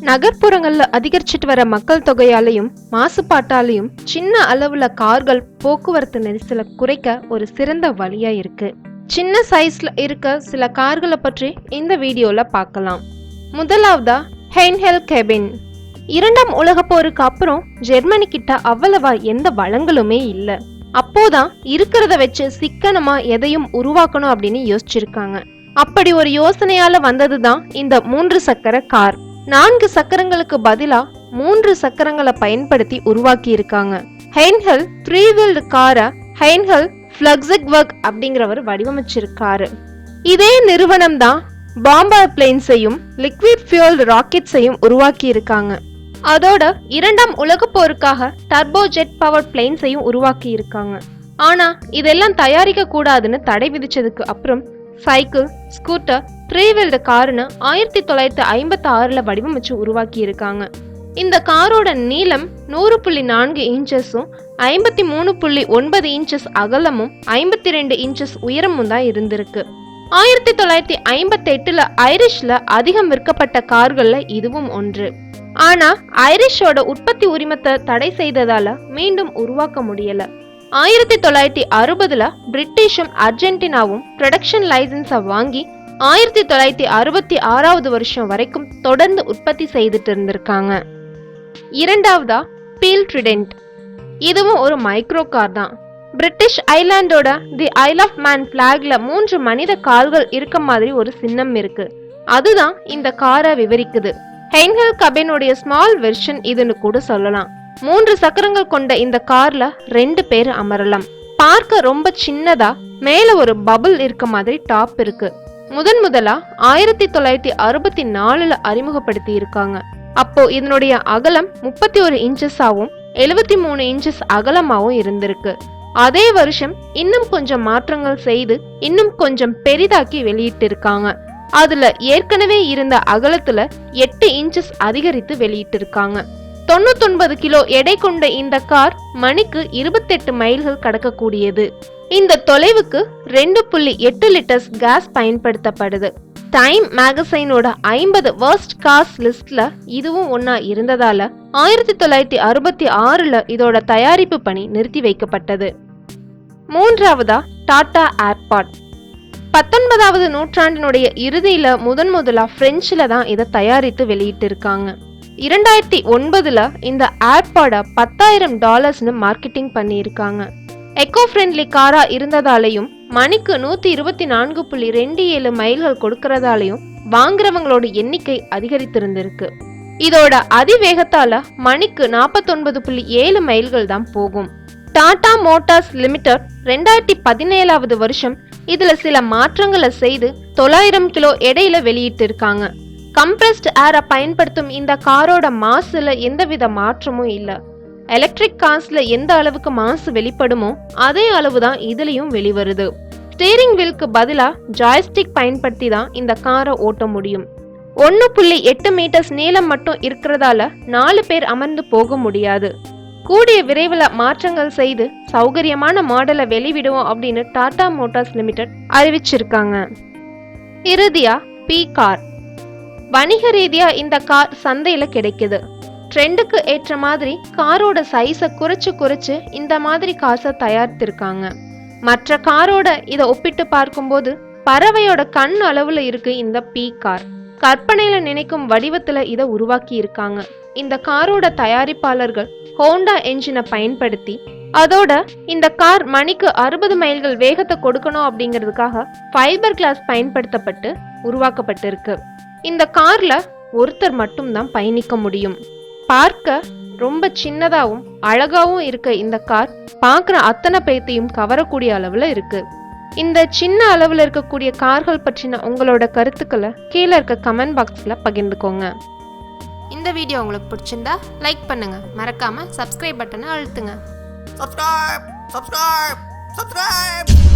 நகர்ப்புறங்கள்ல அதிகரிச்சிட்டு வர மக்கள் தொகையாலையும் மாசுபாட்டாலையும் சின்ன அளவுல கார்கள் போக்குவரத்து நெரிசலை குறைக்க ஒரு சிறந்த வழியா இருக்கு. சின்ன சைஸ்ல இருக்க சில கார்களை பற்றி இந்த வீடியோல பார்க்கலாம். முதலாவதா ஹெய்ன்ஹெல் கெபின் இரண்டாம் உலக போருக்கு அப்புறம் ஜெர்மனி கிட்ட அவ்வளவா எந்த வளங்களுமே இல்ல. அப்போதான் இருக்கிறத வச்சு சிக்கனமா எதையும் உருவாக்கணும் அப்படின்னு யோசிச்சிருக்காங்க. அப்படி ஒரு யோசனையால வந்ததுதான் இந்த மூன்று சக்கர கார். நான்கு சக்கரங்களுக்கு பதிலா மூன்று சக்கரங்களை பயன்படுத்தி உருவாக்கி இருக்காங்க ஹெய்ன்ஹெல் த்ரீ வீல்டு காரை ஹெய்ன்ஹெல் ஃபிளக்ஸிக்வர்க் அப்படிங்கிறவர் வடிவமைச்சிருக்காரு. இதே நிறுவனம் தான் பாம்பர் பிளேன்ஸையும் லிக்விட் ஃபியூல் ராக்கெட்ஸையும் உருவாக்கி இருக்காங்க அதோட இரண்டாம் உலக போருக்காக டர்போ ஜெட் பவர் பிளேன்ஸையும் உருவாக்கி இருக்காங்க ஆனா இதெல்லாம் தயாரிக்க கூடாதுன்னு தடை விதிச்சதுக்கு அப்புறம் சைக்கிள் ஸ்கூட்டர் த்ரீ வீல்டு காருன்னு ஆயிரத்தி தொள்ளாயிரத்தி ஐம்பத்தி ஆறில் வடிவமைச்சு உருவாக்கி இருக்காங்க இந்த காரோட நீளம் நூறு புள்ளி நான்கு இன்ச்சஸும் ஐம்பத்தி மூணு புள்ளி ஒன்பது இன்ச்சஸ் அகலமும் ஐம்பத்தி ரெண்டு இன்ச்சஸ் உயரமும் தான் இருந்திருக்கு. ஆயிரத்தி தொள்ளாயிரத்தி ஐம்பத்தி எட்டுல ஐரிஷ்ல அதிகம் விற்கப்பட்ட கார்களில் இதுவும் ஒன்று. ஆனா ஐரிஷோட உற்பத்தி உரிமத்தை தடை செய்ததால மீண்டும் உருவாக்க முடியலை. ஆயிரத்தி தொள்ளாயிரத்தி அறுபதுல பிரிட்டிஷும் அர்ஜென்டினாவும் ப்ரொடக்ஷன் லைசன்ஸை வாங்கி ஆயிரத்தி தொள்ளாயிரத்தி அறுபத்தி ஆறாவது வருஷம் வரைக்கும் தொடர்ந்து உற்பத்தி செய்துட்டு இருந்திருக்காங்க இரண்டாவதா பீல் ட்ரிடென்ட் இதுவும் ஒரு மைக்ரோ கார் தான். பிரிட்டிஷ் ஐலாண்டோட தி ஐல் ஆஃப் மேன் பிளாக்ல மூன்று மனித கால்கள் இருக்க மாதிரி ஒரு சின்னம் இருக்கு. அதுதான் இந்த காரை விவரிக்குது. ஹென்ஹெல் கபினுடைய ஸ்மால் வெர்ஷன் இதுன்னு கூட சொல்லலாம். மூன்று சக்கரங்கள் கொண்ட இந்த கார்ல ரெண்டு பேர் அமரலாம். பார்க்க ரொம்ப சின்னதா மேல ஒரு பபுள் இருக்க மாதிரி டாப் இருக்கு. முதன் முதலா ஆயிரத்தி தொள்ளாயிரத்தி அறுபத்தி நாலுல அறிமுகப்படுத்தி இருக்காங்க. அப்போ இதனுடைய அகலம் முப்பத்தி ஒரு இன்ச்சஸாவும் எழுபத்தி மூணு இன்ச்சஸ் அகலமாகவும் இருந்திருக்கு. அதே வருஷம் இன்னும் கொஞ்சம் மாற்றங்கள் செய்து இன்னும் கொஞ்சம் பெரிதாக்கி வெளியிட்டு இருக்காங்க அதுல ஏற்கனவே இருந்த அகலத்துல எட்டு இன்ச்சஸ் அதிகரித்து வெளியிட்டு இருக்காங்க தொண்ணூத்தொன்பது கிலோ எடை கொண்ட இந்த கார் மணிக்கு இருபத்தெட்டு மைல்கள் கடக்கக்கூடியது. இந்த தொலைவுக்கு ரெண்டு புள்ளி எட்டு லிட்டர்ஸ் கேஸ் பயன்படுத்தப்படுது. டைம் மேகசைனோட ஐம்பது வர்ஸ்ட் காஸ் லிஸ்ட்ல இதுவும் ஒன்னா இருந்ததால ஆயிரத்தி தொள்ளாயிரத்தி அறுபத்தி ஆறுல இதோட தயாரிப்பு பணி நிறுத்தி வைக்கப்பட்டது. மூன்றாவதா டாடா ஏர்பாட். பத்தொன்பதாவது நூற்றாண்டினுடைய இறுதியில முதன் முதலா பிரெஞ்சுல தான் இதை தயாரித்து வெளியிட்டு இருக்காங்க இரண்டாயிரத்தி ஒன்பதில் இந்த ஏர்பாடை பத்தாயிரம் டாலர்ஸ்னு மார்க்கெட்டிங் பண்ணியிருக்காங்க. எக்கோ ஃப்ரெண்ட்லி காராக இருந்ததாலையும் மணிக்கு நூற்றி இருபத்தி நான்கு புள்ளி ரெண்டு ஏழு மைல்கள் கொடுக்கறதாலையும் வாங்குறவங்களோட எண்ணிக்கை அதிகரித்திருந்திருக்கு. இதோட அதிவேகத்தால் மணிக்கு நாற்பத்தொன்பது புள்ளி ஏழு மைல்கள் தான் போகும். டாடா மோட்டார்ஸ் லிமிடெட் ரெண்டாயிரத்தி பதினேழாவது வருஷம் இதில் சில மாற்றங்களை செய்து தொள்ளாயிரம் கிலோ எடையில வெளியிட்டிருக்காங்க. கம்ப்ரஸ்ட் ஏரை பயன்படுத்தும் இந்த காரோட மாசுல எந்தவித மாற்றமும் இல்லை. எலக்ட்ரிக் கார்ஸ்ல எந்த அளவுக்கு மாசு வெளிப்படுமோ அதே அளவு தான் இதுலயும் வெளிவருது. ஸ்டீரிங் வீலுக்கு பதிலாக ஜாய்ஸ்டிக் பயன்படுத்தி தான் இந்த காரை ஓட்ட முடியும். ஒன்று புள்ளி எட்டு மீட்டர்ஸ் நீளம் மட்டும் இருக்கிறதால நாலு பேர் அமர்ந்து போக முடியாது. கூடிய விரைவில் மாற்றங்கள் செய்து சௌகரியமான மாடலை வெளிவிடுவோம் அப்படின்னு டாடா மோட்டார்ஸ் லிமிடெட் அறிவிச்சிருக்காங்க. இறுதியா பி கார் வணிக ரீதியா இந்த கார் சந்தையில கிடைக்குது. ட்ரெண்டுக்கு ஏற்ற மாதிரி காரோட சைஸை குறைச்சு குறைச்சு இந்த மாதிரி காசை தயாரித்திருக்காங்க. மற்ற காரோட இதை ஒப்பிட்டு பார்க்கும்போது பறவையோட கண் அளவுல இருக்கு இந்த பி கார். கற்பனையில நினைக்கும் வடிவத்துல இதை உருவாக்கி இருக்காங்க. இந்த காரோட தயாரிப்பாளர்கள் ஹோண்டா என்ஜினை பயன்படுத்தி அதோட இந்த கார் மணிக்கு அறுபது மைல்கள் வேகத்தை கொடுக்கணும் அப்படிங்கிறதுக்காக ஃபைபர் கிளாஸ் பயன்படுத்தப்பட்டு உருவாக்கப்பட்டிருக்கு. இந்த கார்ல ஒருத்தர் மட்டும்தான் பயணிக்க முடியும். பார்க்க ரொம்ப சின்னதாகவும் அழகாகவும் இருக்க இந்த கார் பார்க்குற அத்தனை பேத்தையும் கவரக்கூடிய அளவில் இருக்கு. இந்த சின்ன அளவில் இருக்கக்கூடிய கார்கள் பற்றின உங்களோட கருத்துக்களை கீழே இருக்க கமெண்ட் பாக்ஸில் பகிர்ந்துக்கோங்க. இந்த வீடியோ உங்களுக்கு பிடிச்சிருந்தா லைக் பண்ணுங்க. மறக்காம சப்ஸ்கிரைப் பட்டனை அழுத்துங்க. Subscribe subscribe subscribe